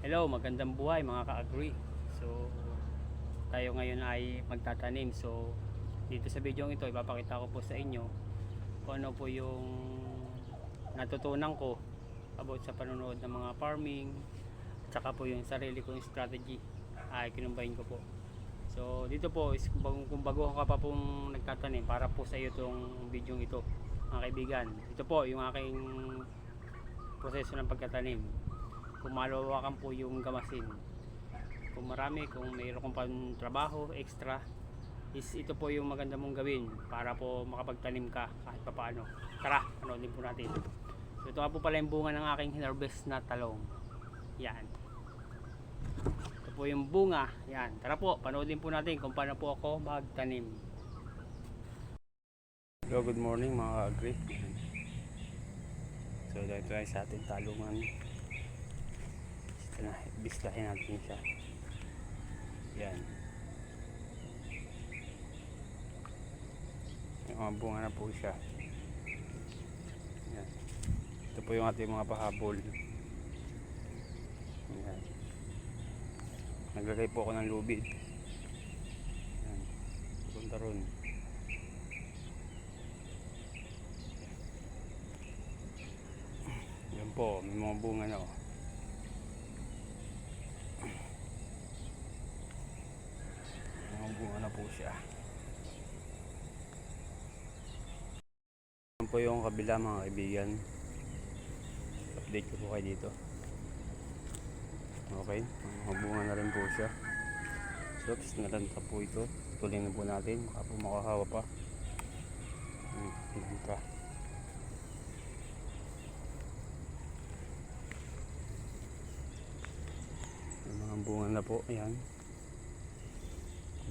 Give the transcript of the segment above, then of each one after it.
Hello, magandang buhay mga ka-agree. So, tayo ngayon ay magtatanim. So, dito sa video ito, ipapakita ko po sa inyo kung ano po yung natutunan ko about sa panonood ng mga farming at saka po yung sarili kong strategy ay kinumbahin ko po. So, dito po is kung, bago ka pa pong nagtatanim para po sa iyo itong video ito mga kaibigan. Ito po yung aking proseso ng pagtatanim kung malawakan po yung gamasin kung marami, kung mayroon kong pang trabaho, extra is ito po yung maganda mong gawin para po makapagtanim ka kahit pa paano tara, panoodin po natin. So ito nga po pala yung bunga ng aking hinarvest na talong. Yan. Ito po yung bunga. Yan, tara po, panoodin po natin kung paano po ako magtanim. Hello, good morning mga agri so dito tayo sa ating talungan na, bislahin natin siya. Yan. Yung mga bunga na po siya. Yan. Ito po yung ating mga pahabol. Yan. Naglagay po ako ng lubid. Yan. Punta ron. Yan po, may mga bunga na oh. Mga bunga na po siya. Yan po yung kabila mga kaibigan. Update ko po kayo dito. Okay, mga bunga na rin po siya. So, nalanta po ito. Tuloy na po natin. Baka po makahawa pa. Hmm. Yung mga bunga na po. Ayan.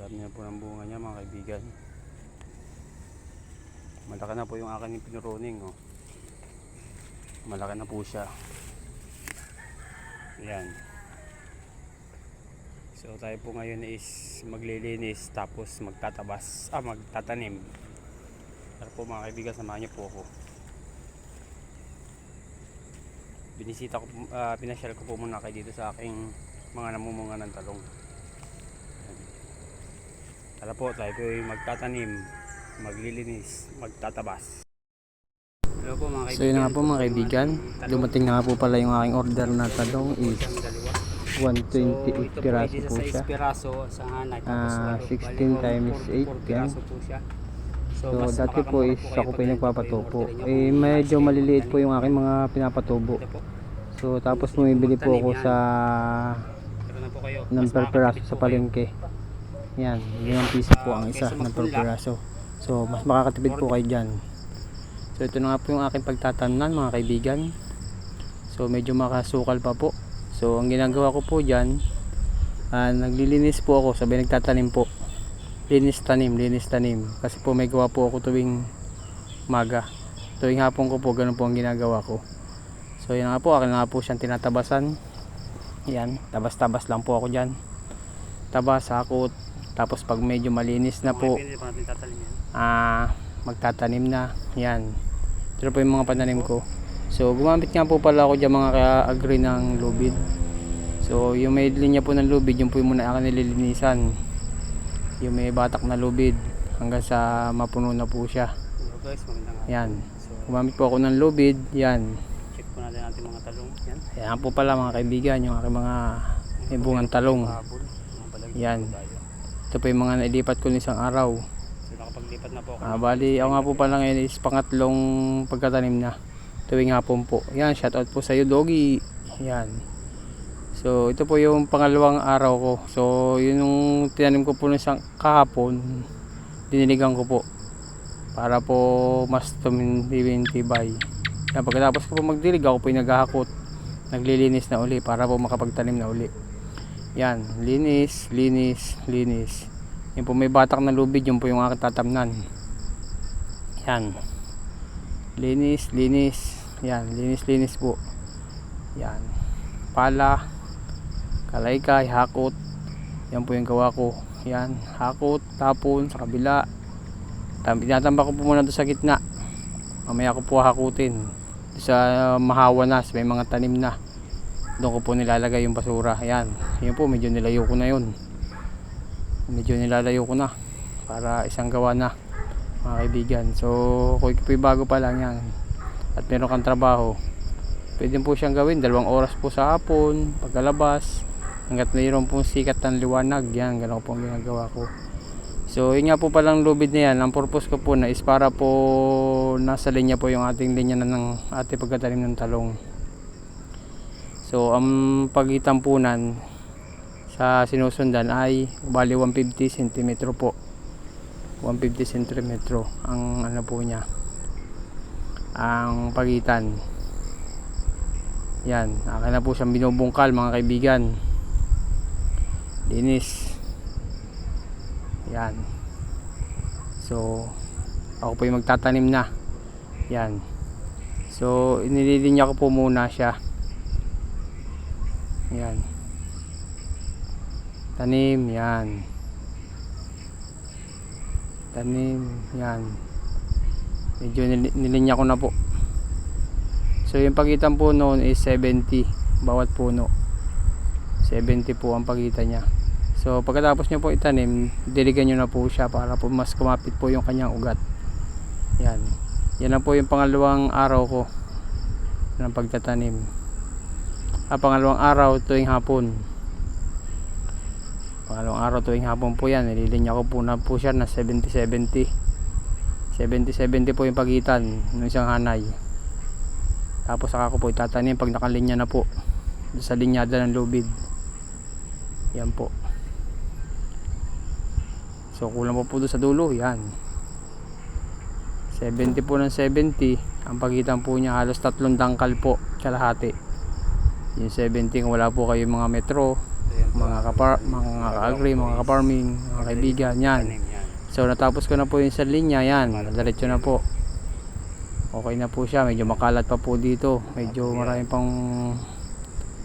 Dami na po ng bunga niya mga kaibigan. Malaki na po yung akin pinuruning. Oh. Malaki na po siya. Ayan. So tayo po ngayon is maglilinis tapos magtatabas, ah magtatanim. Tara po mga kaibigan, samahan niyo po ako. Binisita ko, ah, pinasyal ko po muna kayo dito sa aking mga namumunga ng talong. Tara po, tayo po magtatanim, maglilinis, magtatabas. Hello po mga kaibigan. So yun na nga po mga kaibigan, dumating na nga po pala yung aking order na talong is Isang dalawa. 128 piraso po siya. piraso sa hanay. Walo, 16 bali, times 44 8, yan. So dati po is ako po yung nyo Eh medyo maliliit po yung aking mga pinapatubo. So tapos bumibili po ako sa ng Mas per piraso makakatipid sa palengke. Yan, limang piso po ang Ah, isa ng per piraso. So mas makakatipid po kayo dyan. So ito na nga po yung aking pagtatamnan mga kaibigan. So medyo makasukal pa po. So ang ginagawa ko po dyan, ah, naglilinis po ako, sabay nagtatanim po. Linis tanim, linis tanim. Kasi po may gawa po ako tuwing maga. Tuwing hapon ko po, ganun po ang ginagawa ko. So yun nga po, akin nga po siyang tinatabasan. Yan, tabas-tabas lang po ako dyan. Tabas, hakot. Tapos pag medyo malinis na po, ah magtatanim na. Yan. Ito po yung mga pananim ko. So gumamit nga po pala ako dyan mga ka-agree ng lubid. So yung may linya po ng lubid yung po yung muna akin nililinisan. Yung may batak na lubid hanggang sa mapuno na po siya. Guys, yan. Gumamit po ako ng lubid yan. check po natin ating mga talong. Yan. yan po pala mga kaibigan yung aking mga may bungang talong. Yan. Ito po yung mga nailipat ko ng isang araw So, nakapaglipat na po ako. Ah, bali, ako nga po pala ngayon is pangatlong pagkatanim na tuwing hapon po. Yan, shout out po sa iyo, Doggy. Yan. So, ito po yung pangalawang araw ko. So, yun yung tinanim ko po ng isang kahapon, diniligan ko po. Para po mas tumintibay. Yan, pagkatapos ko po magdilig, ako po yung naghahakot. Naglilinis na uli para po makapagtanim na uli. Yan, linis, linis, linis. Yan po may batak na lubid, yun po yung aking tatamnan. Yan. Linis, linis. Yan, linis, linis po. Yan. Pala, kalaykay, hakot. Yan po yung gawa ko. Yan, hakot, tapon sa kabila. Tam tinatamba ko po muna doon sa gitna. Mamaya ko po hakutin. Doon sa uh, mahawa na, may mga tanim na. Doon ko po nilalagay yung basura. Ayan. Yun po medyo nilayo ko na yun. Medyo nilalayo ko na para isang gawa na mga kaibigan. So kung ikaw po'y bago pa lang yan at meron kang trabaho pwede po siyang gawin. Dalawang oras po sa hapon pagkalabas hanggat mayroon pong sikat ng liwanag. Yan gano'n po ang ginagawa ko. So yun nga po palang lubid na yan. Ang purpose ko po na is para po nasa linya po yung ating linya na ng ating pagkatanim ng talong so ang pagitan po nan sa sinusundan ay bali 150 cm po. 150 cm ang ano po niya ang pagitan. Yan akin na po siyang binubungkal mga kaibigan. Linis. Yan. So ako po yung magtatanim na. Yan. So inililinya ko po muna siya yan. Tanim yan. Tanim yan. Medyo nil- nilinya ko na po. So yung pagitan po noon is 70 bawat puno. 70 po ang pagitan niya. So pagkatapos nyo po itanim diligan nyo na po siya para po mas kumapit po yung kanyang ugat. Yan. Yan na po yung pangalawang araw ko ng pagtatanim ah, pangalawang araw tuwing hapon. Pangalawang araw tuwing hapon po yan. Nililinya ko po na po siya na 70-70 70-70 po yung pagitan ng isang hanay. Tapos saka ko po itatanim pag nakalinya na po sa linyada ng lubid. Yan po. So kulang po po doon sa dulo yan. 70 po ng 70 ang pagitan po niya halos tatlong dangkal po kalahati yung 70 kung wala po kayo mga metro mga kapar mga ka-agri, mga ka-farming, mga kaibigan, yan. So natapos ko na po yung sa linya, yan. Diretso na po. Okay na po siya, medyo makalat pa po dito. Medyo marami pang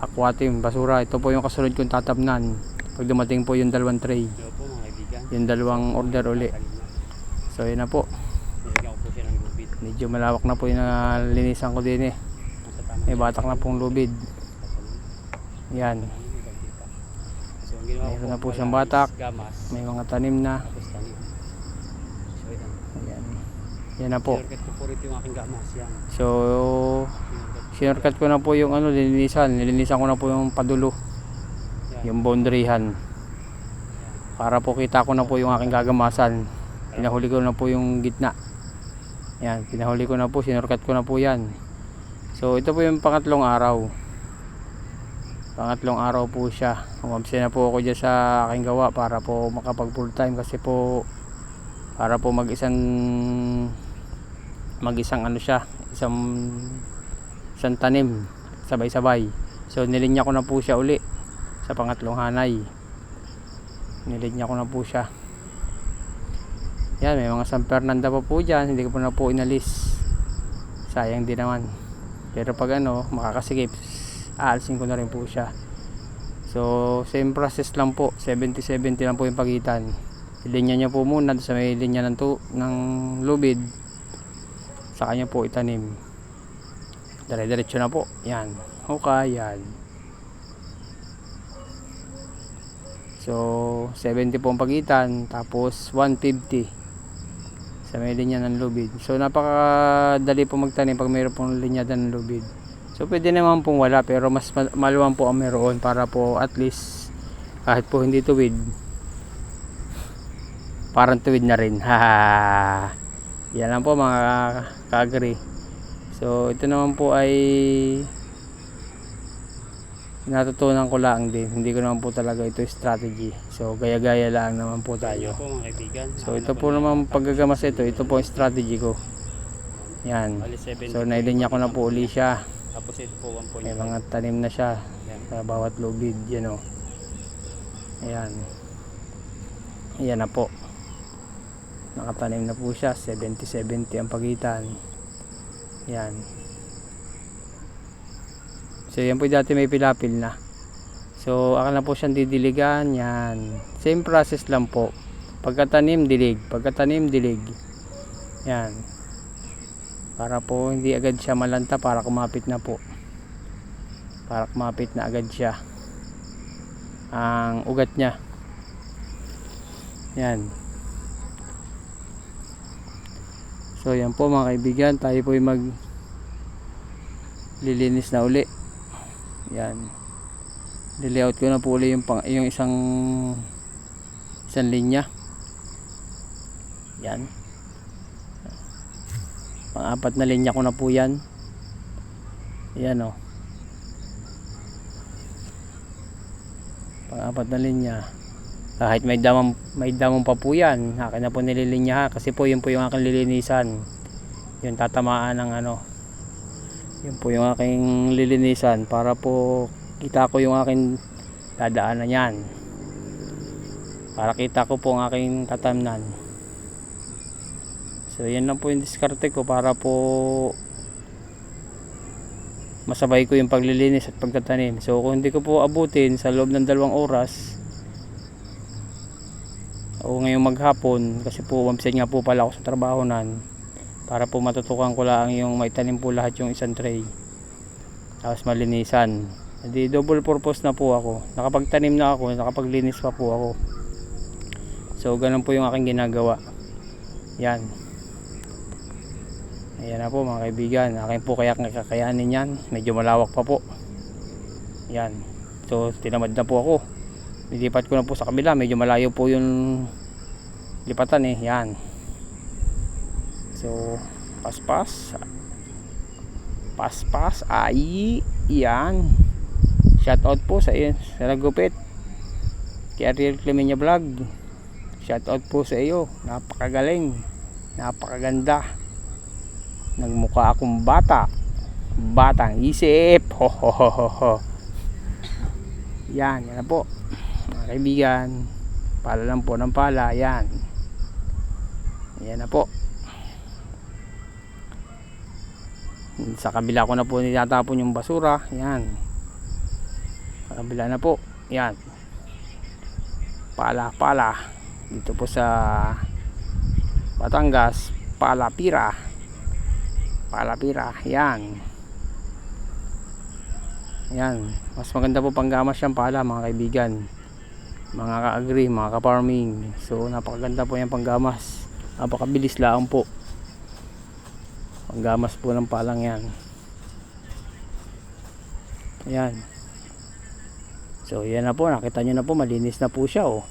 akwatim, basura. Ito po yung kasunod kong tatabnan. Pag dumating po yung dalawang tray, yung dalawang order uli. So yun na po. Medyo malawak na po yung nalinisan ko din eh. May batak na pong lubid. Yan. So, Mayroon na po siyang batak. May mga tanim na. Tapos tanim. So, yan. Yan. Yan na po. Sinurkat ko po rito yung aking gamas. Yan. So, sinurkat ko na po yung ano, lilinisan. Nilinisan ko na po yung padulo, Yan. yung boundaryhan. Para po kita ko na po yung aking gagamasan. Pinahuli ko na po yung gitna. Yan, pinahuli ko na po, sinurkat ko na po yan. So, ito po yung pangatlong araw. Pangatlong araw po siya. Umabsent na po ako dyan sa aking gawa para po makapag full time kasi po para po mag isang mag isang ano siya, isang isang tanim sabay-sabay. So nilinya ko na po siya uli sa pangatlong hanay. Nilinya ko na po siya. Yan, may mga San Fernando pa po dyan. Hindi ko po na po inalis. Sayang din naman. Pero pag ano, makakasigip, aalsin ko na rin po siya. So, same process lang po. 70-70 lang po yung pagitan. Ilinya niya po muna sa may linya ng, tu ng lubid. Sa kanya po itanim. Dire-diretso na po. Yan. Okay, yan. So, 70 po ang pagitan. Tapos, 150 sa may linya ng lubid. So, napakadali po magtanim pag mayroon pong linya ng lubid. So, pwede naman pong wala. Pero mas ma- maluwang po ang meron para po at least kahit po hindi tuwid parang tuwid na rin. Ha. Yan lang po mga kagri. So, ito naman po ay natutunan ko lang din. Hindi ko naman po talaga ito strategy. So, gaya-gaya lang naman po Tayo tayo. po mga kaibigan. So, ito po naman paggagamas ito. Ito po ang strategy ko. Yan. Bali 70 So, nailinya ko na po uli siya. Tapos ito po 1.5. May mga tanim na siya Yan. sa bawat lubid. Yan o. Ayan. Ayan na po. Nakatanim na po siya. 70-70 ang pagitan. Yan. So, yan po dati may pilapil na. So, akin na po siyang didiligan. Yan. Same process lang po. Pagkatanim, dilig. Pagkatanim, dilig. Yan. Para po hindi agad siya malanta para kumapit na po. para kumapit na agad siya. Ang ugat niya. Yan. So yan po mga kaibigan. Tayo po mag lilinis na uli. Yan. Nilayout ko na po uli yung, pang, yung isang isang linya. Yan pang-apat na linya ko na po yan. Yan o pang-apat na linya. Kahit may damang may damang pa po yan akin na po nililinya kasi po yun po yung aking lilinisan. Yung tatamaan ng ano. Yun po yung aking lilinisan para po kita ko yung aking dadaanan yan. Para kita ko po ang aking tatamnan so yan lang po yung diskarte ko para po masabay ko yung paglilinis at pagtatanim. So kung hindi ko po abutin sa loob ng dalawang oras o ngayong maghapon kasi po wamset nga po pala ako sa trabaho nan para po matutukan ko lang yung may tanim po lahat yung isang tray. Tapos malinisan. Hindi double purpose na po ako. Nakapagtanim na ako nakapaglinis pa po ako. So ganun po yung aking ginagawa. Yan ayan na po mga kaibigan. Akin po kaya kakayanin yan. Medyo malawak pa po. Yan so tinamad na po ako. Nilipat ko na po sa kabila. Medyo malayo po yung lipatan eh. Yan so paspas. Paspas. Ay yan shout out po sa iyo sa nagupit kay Ariel Clemenya vlog. Shout out po sa iyo. Napakagaling. Napakaganda nagmukha akong bata. Batang isip. Ho ho ho ho ho. Yan yan na po. Mga kaibigan pala lang po ng pala. Yan. Yan na po. Sa kabila ko na po nilatapon yung basura. Yan. Sa kabila na po. Yan. Pala pala. Dito po sa Batangas palapira palapira yan. Yan. Mas maganda po panggamas yan pala mga kaibigan. Mga ka-agree, mga ka-farming. So napakaganda po yung panggamas. Napakabilis lang po. Panggamas po ng palang yan. Yan. So yan na po. Nakita nyo na po malinis na po siya oh.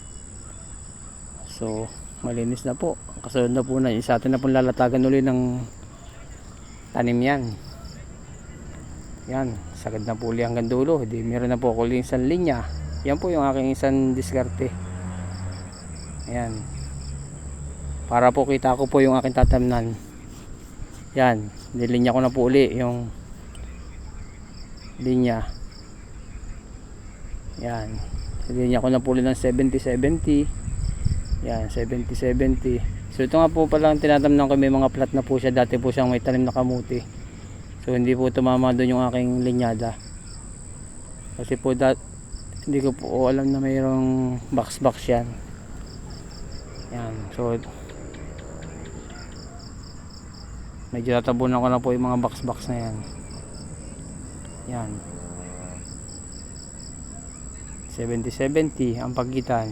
So malinis na po. Kasunod na po na isa atin na po lalatagan uli ng tanim yan. Yan sagad na po uli hanggang dulo. Hindi meron na po ako isang linya. Yan po yung aking isang diskarte. Yan para po kita ko po yung aking tatamnan. Yan nilinya ko na po uli yung linya. Yan nilinya ko na po uli ng 70-70 yan 70-70 so ito nga po palang tinatamnan ko. May mga plat na po siya. Dati po siyang may tanim na kamuti. So hindi po tumama doon yung aking linyada. Kasi po dat hindi ko po alam na mayroong box box yan. Yan. So medyo tatabunan ko na po yung mga box box na yan. Yan. 70-70 ang pagitan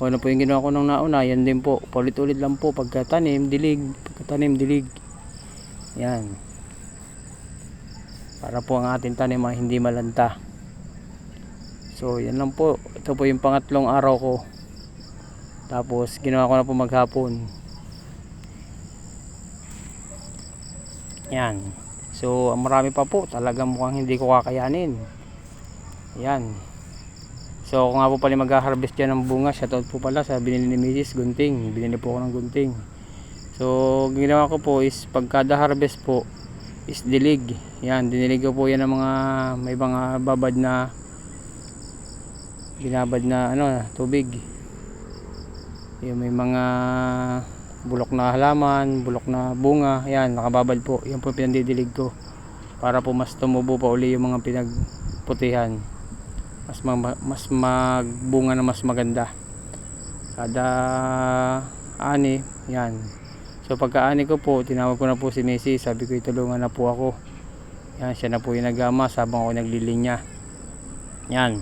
kung ano po yung ginawa ko nung nauna yan din po? Paulit-ulit lang po pagkatanim dilig. Pagkatanim dilig. Yan. Para po ang ating tanim ay hindi malanta. So yan lang po. Ito po yung pangatlong araw ko. Tapos ginawa ko na po maghapon. Yan. So marami pa po. Talagang mukhang hindi ko kakayanin. Yan so ako nga po pala mag-harvest dyan ng bunga. Shoutout po pala sa binili ni Mrs. Gunting. Binili po ako ng gunting. So ginawa ko po is pagkada harvest po is dilig. Yan dinilig ko po yan ng mga may mga babad na binabad na ano tubig. Yung may mga bulok na halaman bulok na bunga. Yan nakababad po. Yan po pinandidilig ko para po mas tumubo pa uli yung mga pinagputihan mas mag, mas magbunga na mas maganda kada ani yan so pagka ani ko po tinawag ko na po si Messi sabi ko itulungan na po ako Yan, siya na po yung nagamas habang ako naglilinya. Yan.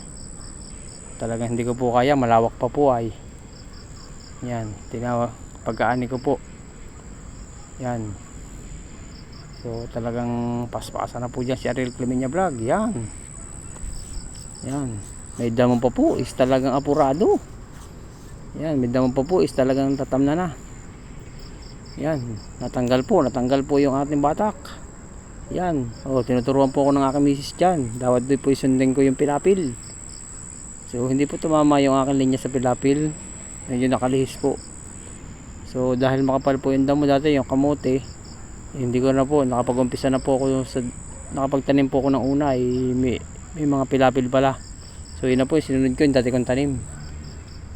Talagang hindi ko po kaya, malawak pa po ay. Yan, tinawa, pagkaani ko po. Yan. So talagang paspasan na po dyan si Ariel Clemenya Vlog. Yan. Yan. May damon pa po is talagang apurado. Yan, may damon pa po is talagang tatamna na. Yan, natanggal po, natanggal po yung ating batak. Yan, oh, tinuturuan po ako ng aking misis dyan. Dapat doon po isundin ko yung pilapil. So, hindi po tumama yung aking linya sa pilapil. Medyo nakalihis po. So, dahil makapal po yung damo dati, yung kamote, hindi ko na po, nakapag-umpisa na po ako sa, nakapagtanim po ako ng una, eh, may, may mga pilapil pala. So, yun na po, sinunod ko yung dati kong tanim.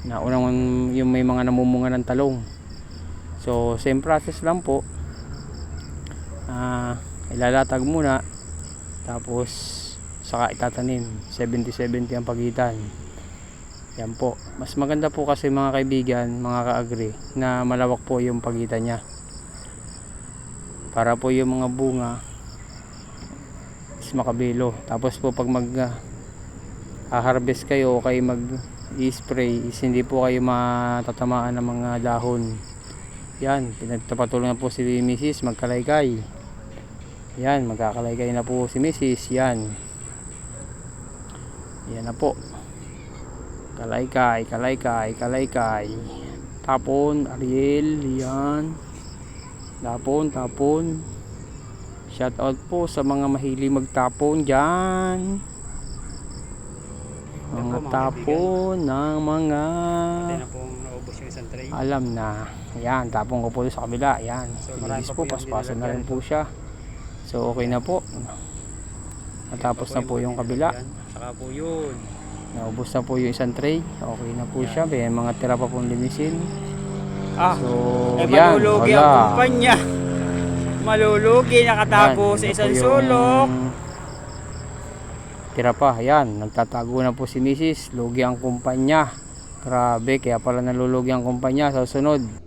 Na unang yung may mga namumunga ng talong. So, same process lang po. Ah, ilalatag muna tapos saka itatanim 70-70 ang pagitan yan po mas maganda po kasi mga kaibigan mga ka-agri na malawak po yung pagitan nya para po yung mga bunga is makabilo tapos po pag mag ah, harvest kayo o kayo mag i-spray is hindi po kayo matatamaan ng mga dahon yan pinagpapatuloy na po si Mrs. magkalaykay yan, magkakalaygay na po si Mrs. Yan. Yan na po. Kalaykay, kalaykay, kalaykay. Tapon, Ariel, yan. Tapon, tapon. Shout out po sa mga mahilig magtapon dyan. Yan Mga po, mga tapon ng mga alam na. Yan, tapon ko po sa kabila. Yan. So, marami po, paspasan na rin po siya. So, okay na po. Natapos na po yung kabila. Saka po yun. Naubos na po yung isang tray. Okay na po siya. May mga tira pa pong linisin. Ah, So, eh yan. Wala. ang kumpanya. Malulugi, nakatapos Yan, sa isang sulok. Tira pa. Yan. Nagtatago na po si Mrs. Lugi ang kumpanya. Grabe. Kaya pala nalulugi ang kumpanya sa sunod.